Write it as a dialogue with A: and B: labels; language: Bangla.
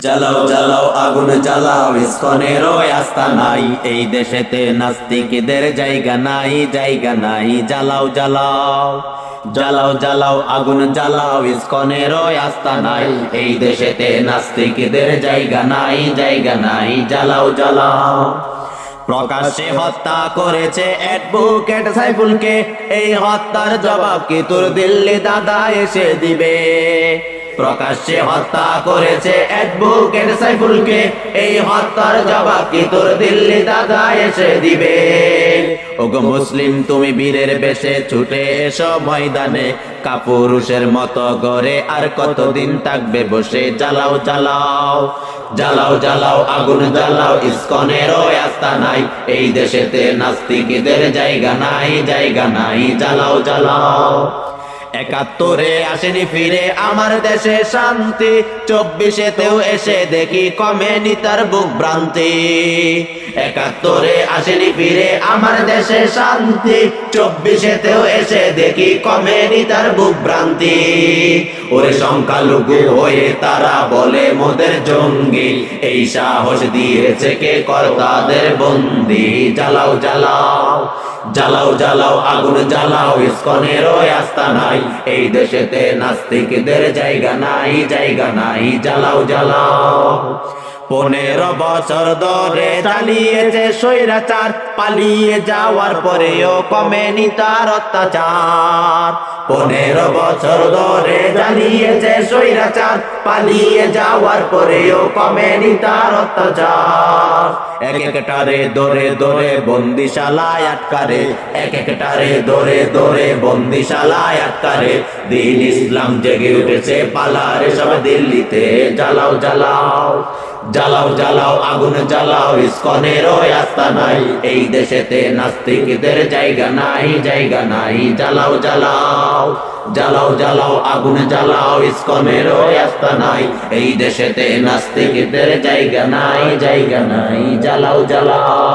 A: জ্বালাও জ্বালাও, আগুন জ্বালাও, ইস্কনের আস্তা নাই। এই দেশেতে নাস্তিকদের জায়গা নাই জায়গা নাই। জ্বালাও জ্বালাও জ্বালাও জ্বালাও, আগুন জ্বালাও, ইস্কনের আস্তা নাই। এই দেশেতে নাস্তিকদের জায়গা নাই জায়গা নাই। জ্বালাও জ্বালাও। প্রকাশ্যে হত্যা করেছে অ্যাডভোকেট সাইফুলকে। এই হত্যার জবাব কি তোর দিল্লি দাদা এসে দিবে? প্রকাশ্যে হত্যা করেছে অ্যাডভোকেট সাইফুলকে। এই হত্যার জবাব কি তোর দিল্লি দাদা এসে দিবে? ওগো মুসলিম, তুমি বীরের বেশে ছুটে এসো ময়দানে। কাপুরুষের মতো করে আর কতদিন থাকবে বসে? জ্বালাও জ্বালাও জ্বালাও জ্বালাও, আগুন জ্বালাও, ইস্কনের আস্থা নাই। এই দেশেতে নাস্তিকদের জায়গা নাই জায়গা নাই। জ্বালাও জ্বালাও। একাত্তরে আসেনি ফিরে আমার দেশে শান্তি। চব্বিশেতেও এসে দেখি কমেনি তার বুক ভ্রান্তি। একাত্তরে আসেনি ফিরে আমার দেশে শান্তি। চব্বিশেতেও এসে দেখি কমেনি তার বুক ভ্রান্তি। ওরে সংখ্যালঘু হয়ে তারা বলে, মোদের জঙ্গি। এই সাহস দিয়েছে কে কর্তাদের বন্দি? জ্বালাও জ্বালাও জ্বালাও জ্বালাও, আগুন জ্বালাও ইস্কনের আস্তা নাই। এই দেশেতে নাস্তিকদের জায়গা নাই জায়গা নাই। জ্বালাও জ্বালাও। পনেরো বছর ধরে চালিয়েছে স্বৈরাচার, পালিয়ে যাওয়ার পরেও কমেনি তার অত্যাচার। পনেরো বছর ধরে চালিয়েছে স্বৈরাচার, পালিয়ে যাওয়ার পরেও কমেনি তার অত্যাচার। এক একটারে দরে দরে বন্দিশালায় আটকারে, এক একটারে দরে দরে বন্দিশালায় আটকারে। দিন ইসলাম জেগে উঠেছে পালারে সব দিল্লিতে। জ্বালাও জ্বালাও জ্বালাও জ্বালাও, আগুন জ্বালাও, ইস্কনের আস্তা নাই। এই দেশেতে নাস্তিকদের জায়গা নাই জায়গা নাই। জ্বালাও জ্বালাও। জ্বালাও জ্বালাও জ্বালাও, আগুনে জ্বালাও, ইস্কনের রাস্তা নাই। এই দেশেতে নাস্তিকদের জায়গা নাই জায়গা নাই। জ্বালাও জ্বালাও।